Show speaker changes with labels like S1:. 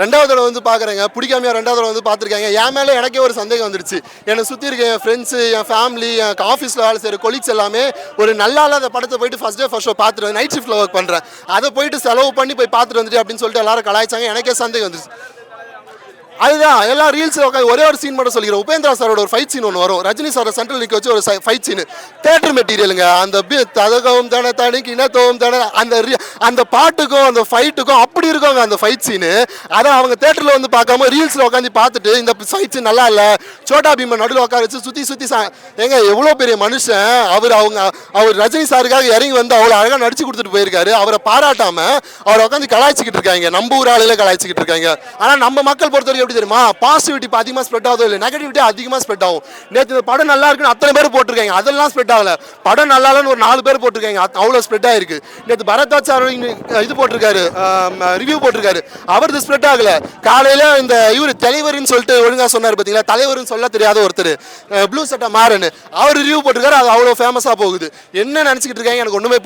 S1: ரெண்டாவது தடவை வந்து பார்க்குறேங்க. பிடிக்காமையா ரெண்டாவது தடவை வந்து பார்த்துருக்காங்க. என் மேலே எனக்கே ஒரு சந்தேகம் வந்துருச்சு. என்னை சுற்றி இருக்க என் ஃப்ரெண்ட்ஸு என் ஃபேமிலி என் ஆஃபீஸில் வேலை செய்கிற கொலீக்ஸ் எல்லாமே ஒரு நல்லா இல்லாத படத்தை போயிட்டு ஃபஸ்ட் டே ஃபர்ஸ்ட் ஷோ பார்த்துட்டு நைட் ஷிஃப்ட்டில் ஒர்க் பண்ணுறேன் அதை போயிட்டு செலவு பண்ணி போய் பார்த்துட்டு வந்துட்டு அப்படின்னு சொல்லிட்டு எல்லாரும் கலாய்ச்சாங்க. எனக்கே சந்தேகம் வந்துருச்சு. அதுதான் எல்லா ரீல்ஸ் உட்காந்து ஒரே ஒரு சீன் மட்டும் சொல்லிக்கிறேன். உபேந்திரா சாரோட ஒரு ஃபைட் சீன் ஒன்று வரும். ரஜினி சாரோட சென்ட்ரல் நிற்க வச்சு ஒரு ஃபைட் சீன் தேட்டர் மெட்டீரியலுங்க அந்த பி ததகவும் தானே தனிக்கு இனத்தவும் தானே அந்த அந்த பாட்டுக்கும் அந்த ஃபைட்டுக்கும் அப்படி இருக்கவங்க அந்த ஃபைட் சீனு அதை அவங்க தேட்டரில் வந்து பார்க்காம ரீல்ஸில் உட்காந்து பார்த்துட்டு இந்த ஃபைட் சீன் நல்லா இல்லை. சோட்டா பீமன் நடுவில் உட்கார வச்சு சுற்றி சுற்றி சா ஏங்க எவ்வளோ பெரிய மனுஷன்? அவர் அவங்க அவர் ரஜினி சாருக்காக இறங்கி வந்து அவ்வளோ அழகாக நடிச்சு கொடுத்துட்டு போயிருக்காரு. அவரை பாராட்டாமல் அவரை உட்காந்து கலாய்ச்சிக்கிட்டு இருக்காங்க. நம்ம ஊர் ஆளுகளை கலாய்ச்சிக்கிட்டு இருக்காங்க. ஆனால் நம்ம மக்கள் பொறுத்த வரைக்கும் எப்படி தெரியுமா? பாசிட்டிவிட்டி இப்போ அதிகமாக ஸ்ப்ரெட் ஆகுது இல்லை நெகட்டிவிட்டி அதிகமாக ஸ்ப்ரெட் ஆகும். நேற்று இந்த படம் நல்லா இருக்குன்னு அத்தனை பேர் போட்டிருக்காங்க. அதெல்லாம் ஸ்ப்ரெட் ஆகல. படம் நல்லா இல்லைன்னு ஒரு நாலு பேர் போட்டிருக்காங்க. அவ்வளோ ஸ்ப்ரெட் ஆயிருக்கு. நேற்று பரதாச்சார இது போட்டிருக்காரு. ரிவ்யூ போட்டிருக்காரு. அவரது ஸ்ப்ரெட் ஆகல. காலையில இந்த இவர் தலைவர்னு சொல்லிட்டு ஒழுங்காக சொன்னார் பார்த்தீங்களா தலைவர்னு சொல்ல தெரியாத ஒருத்தர். ப்ளூ சட்டை மாறன்னு. அவர் ரிவ்யூ போட்டிருக்காரு. அது அவ்வளோ ஃபேமஸாக போகுது. என்ன நினச்சிக்கிட்டு இருக்காங்க? எனக்கு ஒன்றுமே